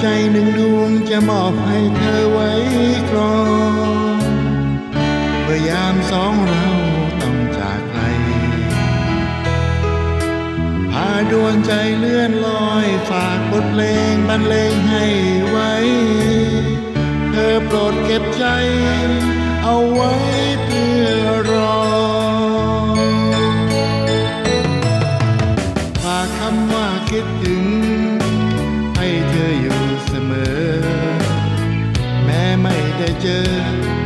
ใจหนึ่งดวงจะมอบให้เธอไว้ครองเมื่อยามสองเราต้องจากไกลพาดวงใจเลื่อนลอยฝากบทเพลงบรรเลงให้ไว้ เธอโปรดเก็บใจ เอาไว้เพื่อรอฝากคำว่าคิดถึง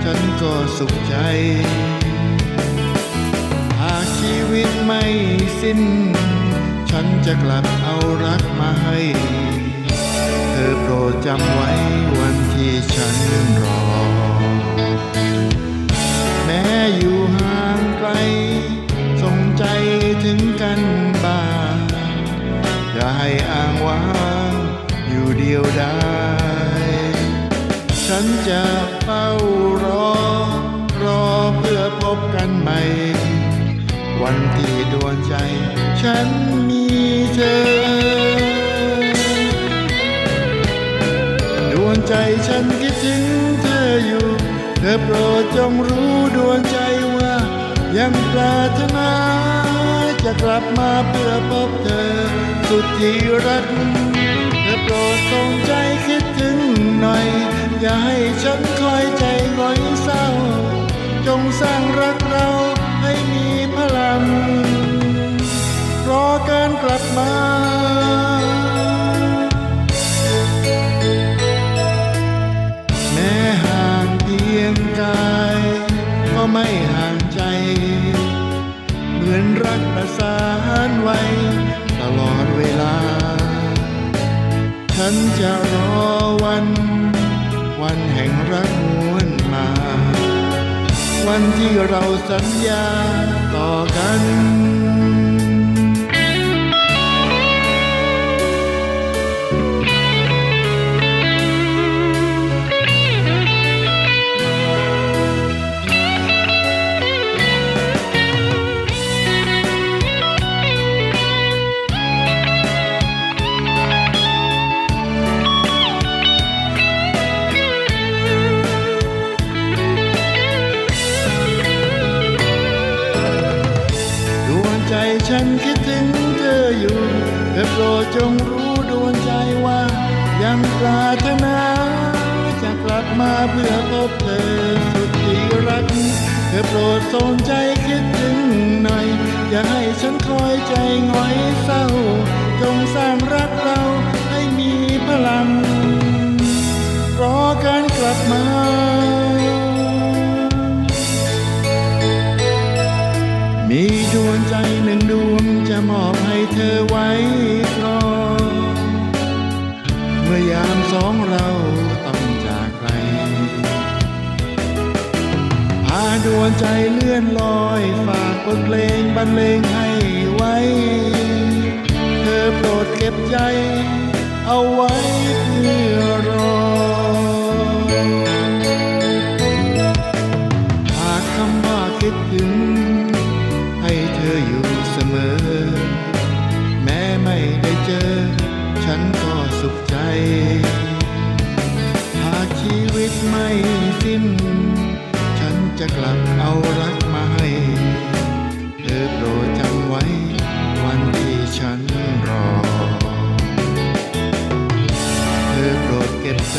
ฉันก็สุขใจ หากชีวิตไม่สิ้น ฉันจะกลับเอารักมาให้ เธอโปรดจำไว้วันที่ฉันรอ แม้อยู่ห่างไกลส่งใจถึงกันบ้างอย่าให้อ้างว้างอยู่เดียวได้ ฉันจะเฝ้ารอ รอเพื่อพบกันใหม่ วันที่ดวงใจ ฉันมีเธอ ดวงใจฉันคิดถึงเธออยู่ เธอโปรดจงรู้ดวงใจว่า ยังปรารถนาจะกลับมาเพื่อพบเธอ สุดที่รักเธอโปรดส่งใจคิดถึงหน่อย อย่าให้ฉันคอยใจหงอยเศร้า จงสร้างรักเราให้มีพลัง รอการกลับมาแม้ห่างเพียงกาย ก็ไม่ห่างใจ เหมือนรักประสานไว้ ตลอดเวลา ฉันจะรอวัน วันแห่งรักมวนมา วันที่เราสัญญาต่อกัน ฉันคิดถึงเธออยู่เธอโปรดจงรู้ดวงใจว่า ยังปรารถนาจะกลับมาเพื่อพบเธอสุดที่รัก เธอโปรดสนใจคิดถึงหน่อย อย่าให้ฉันคอยใจหงอยเศร้า จงสร้างรักเราให้มีพลัง รอการกลับมา ใจหนึ่งดวงจะมอบให้เธอไว้ครองเมื่อยามสองเราต้องจากไกลพาดวงใจเลื่อนลอยฝากบทเพลงบรรเลงให้ไว้ เธอโปรดเก็บใจ เอาไว้เพื่อรอหากคำว่าคิดถึง ไม่สิ้น ฉันจะกลับเอารักมาให้ เธอโปรดจำไว้ วันที่ฉันรอ เธอโปรดเก็บใจ